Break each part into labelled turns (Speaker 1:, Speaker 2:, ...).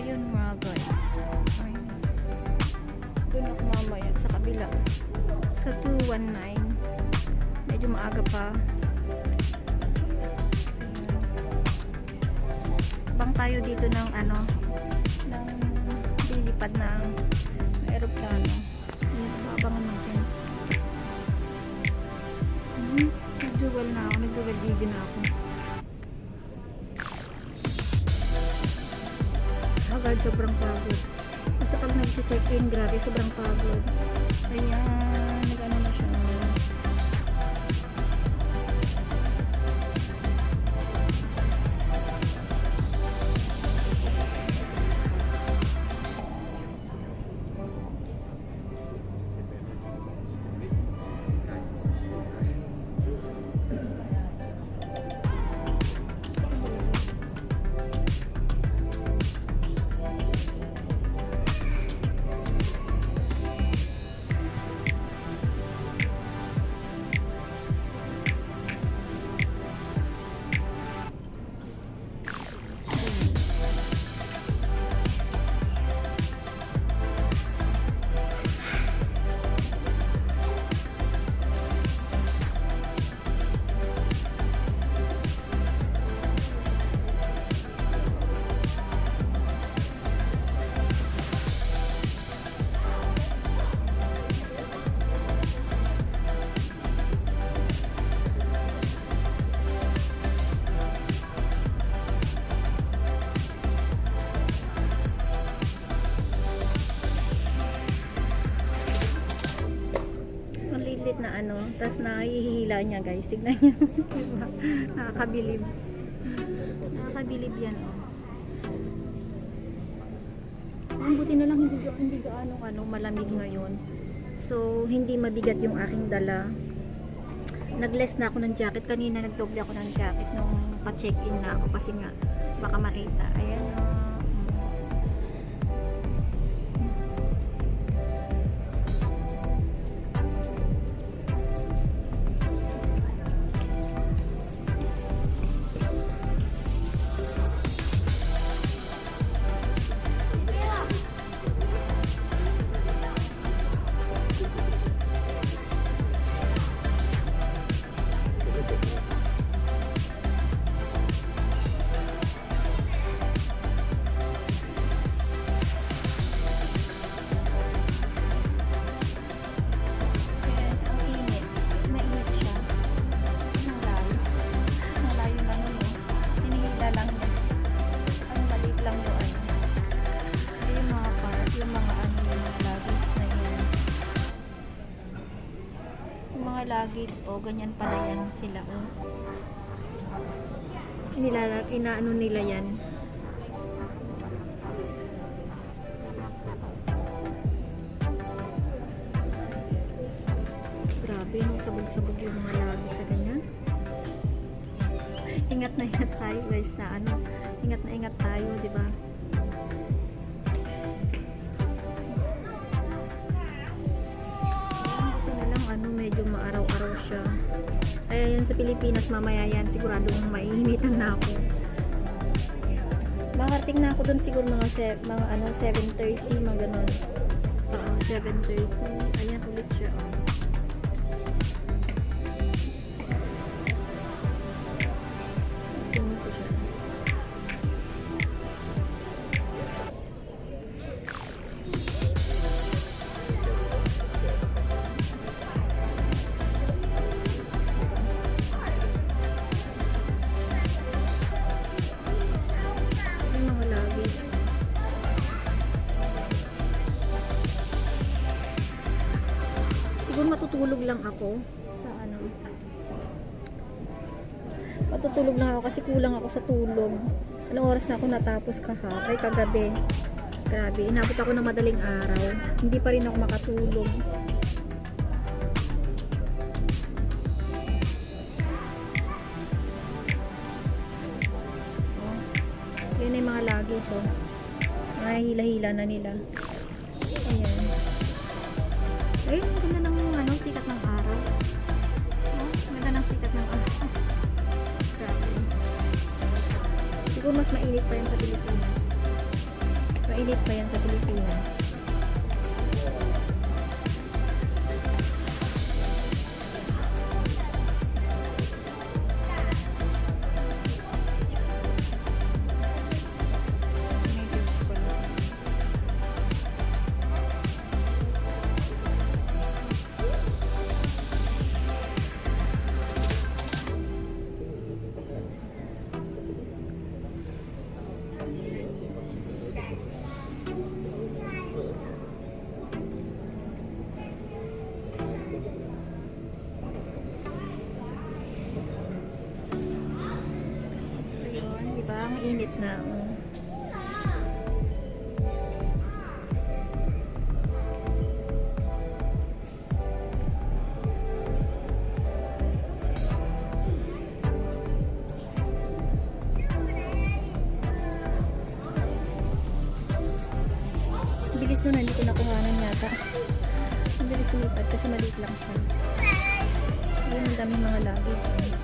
Speaker 1: ayun mga guys. Ayun. Dun ako mamaya sa kabila. Sa 219 medyo maaga pa. Bang tayo dito ng ano ng lilipad ng aeroplano. Ayun babangan natin. Mm -hmm. nag-duel na ako. Nag-duel na ako. Agad, sobrang pagod. Basta pag nag-check-in, grabe, sobrang pagod. Ayan, ano, tapos nahihila niya guys. Tignan niyo. Nakakabilib. Nakakabilib yan oh. Ang buti na lang hindi, hindi gaano ano, malamig ngayon. So, hindi mabigat yung aking dala. Nag-less na ako ng jacket. Kanina nagdoble ako ng jacket nung pa-check-in na ako kasi nga baka makita. Ayan oh. Luggage, oh, ganyan pala yan sila, oh. Inilala, inaano nila yan. Grabe, no, sabog-sabog yung mga lagi sa ganyan. Ingat na ingat tayo guys na ano, ingat na ingat tayo, di ba? Sa Pilipinas mamaya yan, siguradong maiinitan na ako. Makarating na ako dun siguro mga, mga ano, 7.30, mga ganun. Oo, 7.30. Ayan ulit siya. Oh. Matutulog lang ako sa ano. Matutulog lang ako kasi kulang ako sa tulog. Anong oras na ako natapos kaha? Ay kagabi. Grabe, inabot ako ng madaling araw. Hindi pa rin ako makatulog. Oh. Yan ay mga luggage oh. Mga hila-hila na nila. Ayan. Ayun, mas mainit pa yan sa Pilipinas. Mainit pa yan sa Pilipinas. Init na. oh. Bilis nun, hindi ko nakuhanan yata. Ang bilis lumipad kasi maliit lang siya. Ayun, ang daming mga luggage. eh.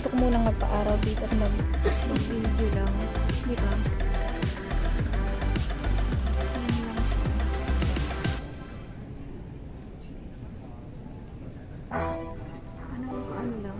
Speaker 1: Gusto ko munang magpa-araw dito at mag, mag-video lang. Di ba? Ano.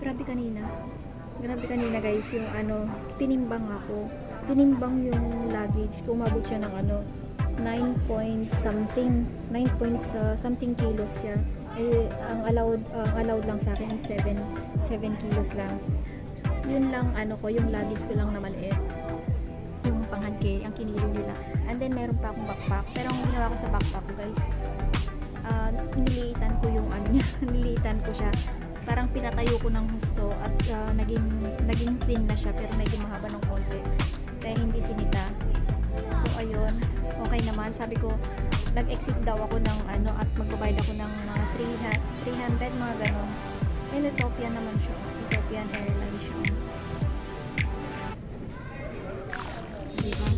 Speaker 1: Grabe kanina. Grabe kanina guys, yung ano, tinimbang ako. Tinimbang yung luggage ko, umabot siya ng ano, 9 point something, 9 point sa something kilos siya. Eh, ang allowed, ang allowed lang sa akin is 7, 7 kilos lang. Yun lang, ano ko, yung luggage ko lang na maliit. Yung panghanke, ang kinilo nila. And then, meron pa akong backpack. Pero ang ginawa ko sa backpack ko guys, ah, nililitan ko yung ano niya, nililitan ko siya. Parang pinatayo ko ng husto at ah, naging naging thin na siya pero medyo mahaba ng konti. Kaya hindi sinita. So ayun, okay naman. Sabi ko, nag-exit daw ako ng ano at magbabayad ako ng mga 300, 300 mga ganon. And Ethiopian naman siya. Ethiopian Airlines siya. Diba?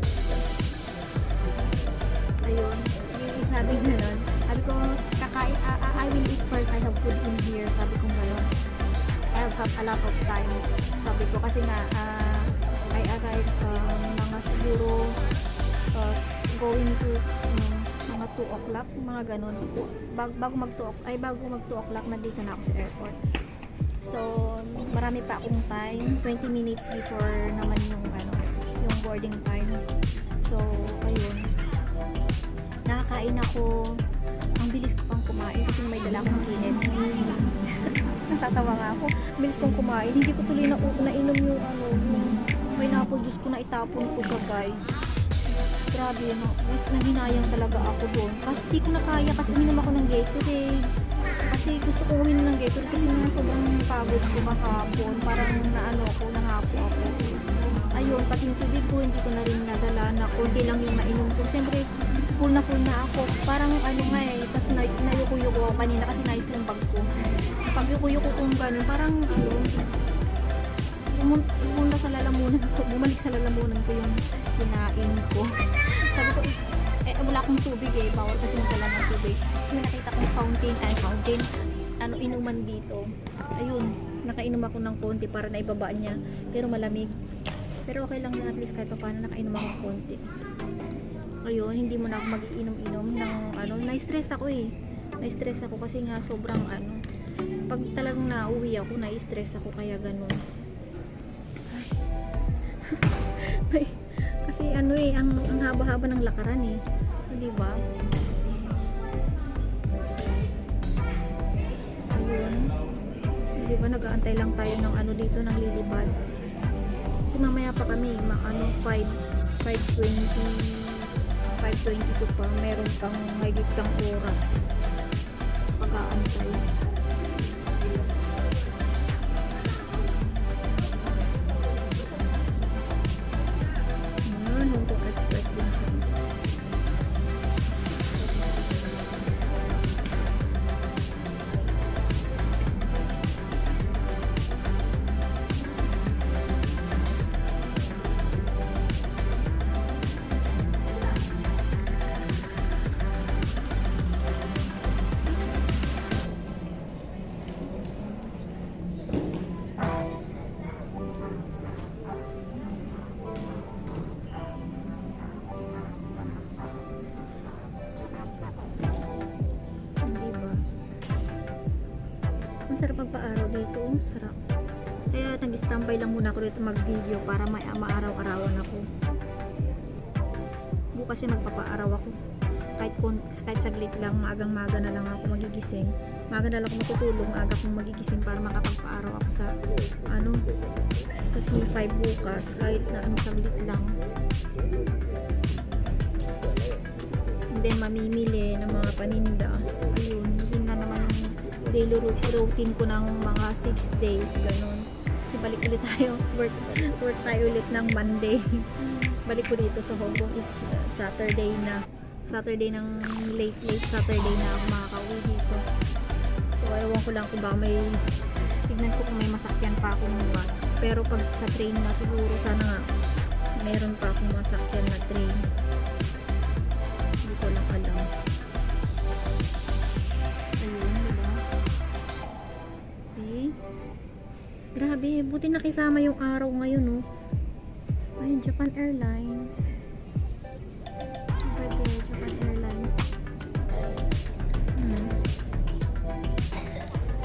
Speaker 1: ayun, yung sabi niya nun, sabi ko, kakain, I, I- will eat first, I have food in here, sabi ko gano'n. I have a lot of time, sabi ko, kasi nga, ah, I arrived um, mga siguro, uh, going to um, 2 o'clock, mga gano'n. Bago, bago mag 2 o'clock, ay bago mag 2 o'clock, nandito na ako sa airport. So, marami pa akong time, 20 minutes before naman yung, ano, yung boarding time. So, ayun nakakain ako. Ang bilis ko pang kumain kasi may dala akong KFC. Natatawa nga ako. Bilis kong kumain. Hindi ko tuloy na nainom yung ano, yung pineapple juice ko na itapon ko siya guys. Grabe no. Mas nanghinayang talaga ako doon. Kasi di ko na kaya kasi uminom ako ng Gatorade. Kasi gusto ko uminom ng Gatorade kasi nga sobrang pagod ko kahapon. Parang naano ako, nahapo ako. Ayun, pati yung tubig ko, hindi ko na rin nadala na konti lang yung nainom ko. Siyempre, full na full na ako. Parang ano nga eh, tapos na, nayuko-yuko kanina kasi nais yung bag ko. Pag yuko-yuko kong ganun, parang ano, pumun- pumunta sa lalamunan ko, bumalik sa lalamunan ko yung kinain ko. Sabi ko, eh, wala akong tubig eh, bawal kasi magdala ng tubig. Kasi may nakita kong fountain, ay fountain, ano, inuman dito. Ayun, nakainom ako ng konti para naibaba niya, pero malamig. Pero okay lang yun, at least kahit pa paano nakainom ako ng konti. Ayun, hindi mo na ako mag-iinom-inom ng ano, na-stress ako eh. Na-stress ako kasi nga sobrang ano, pag talagang nauwi ako, na-stress ako kaya ganun. Ay, kasi ano eh, ang, ang haba-haba ng lakaran eh. Di ba? Ayun. Di ba nag-aantay lang tayo ng ano dito ng lilipad. Kasi mamaya pa kami, ano, 5, 5.20 5.22 pa, meron pang mahigit isang oras pag-aantay. Oh. Sarap. Kaya nag-standby lang muna ako dito mag-video para ma- maaraw-arawan ako. Bukas yung magpapa-araw ako. kahit, kon- kahit saglit lang, maagang maga na lang ako magigising. Maaga na lang ako matutulog, maaga akong magigising para makapagpaaraw ako sa, ano, sa C5 bukas, kahit na ano, saglit lang. And then, mamimili ng mga paninda. Ayun, yun na naman yung daily routine ko ng mga 6 days, ganun. Kasi balik ulit tayo, work, work tayo ulit ng Monday. balik ko dito sa Hong Kong is uh, Saturday na. Saturday ng late, late Saturday na ako makakauwi dito. So, ewan ko lang kung baka may tignan ko kung may masakyan pa akong bus. Pero pag sa train na siguro, sana nga meron pa akong masakyan na train. Grabe, buti nakisama yung araw ngayon, no? Ay, Japan Airlines. Pwede, Japan Airlines. Hmm.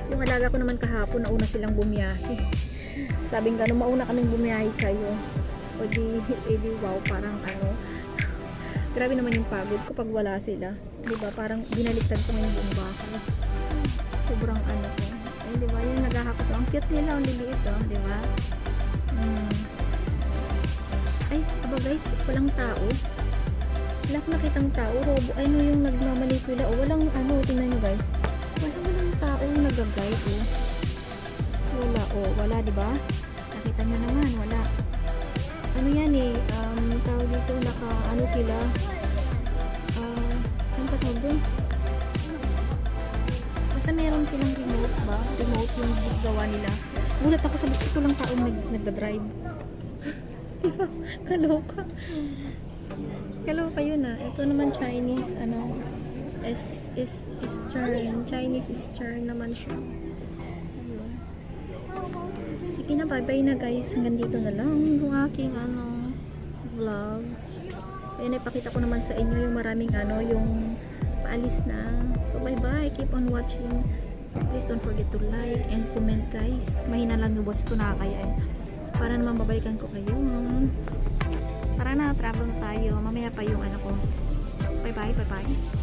Speaker 1: Yung alaga ko naman kahapon, nauna silang bumiyahe. Sabing gano'n, mauna kaming bumiyahe sa'yo. O di, eh di wow, parang ano. Grabe naman yung pagod ko pag wala sila. Di ba? Parang binaliktad ko ngayon buong bahay. Sobrang ano? Yung naghahakot. Ang cute nila, ang liliit, oh. Di ba? Hmm. Ay, aba guys, walang tao. Akong nakitang tao. Robo, ano yung nagmamanipula. O, walang ano, tingnan nyo guys. Wala, walang tao yung nag-guide, oh. Wala, oh. Wala, di ba? Nakita nyo naman, wala. Ano yan eh, um, tawag dito, naka, ano sila, ah, ano pa tawag doon? Basta meron silang remote ba? Remote yung gawa nila. Gulat ako sa ito lang taong nag, nagda-drive. diba? Kaloka. Kaloka yun ah. Ito naman Chinese, ano, is, is, Eastern. Chinese Eastern naman siya. Ayun. Sige na, bye-bye na guys. Hanggang dito na lang yung aking, ano, vlog. Ayun, ipakita ko naman sa inyo yung maraming, ano, yung paalis na. So, bye-bye. Keep on watching. Please don't forget to like and comment, guys. Mahina lang yung boss ko na kaya eh. Para naman babalikan ko kayo. Tara na, travel tayo. Mamaya pa yung ano ko. Bye-bye, bye-bye.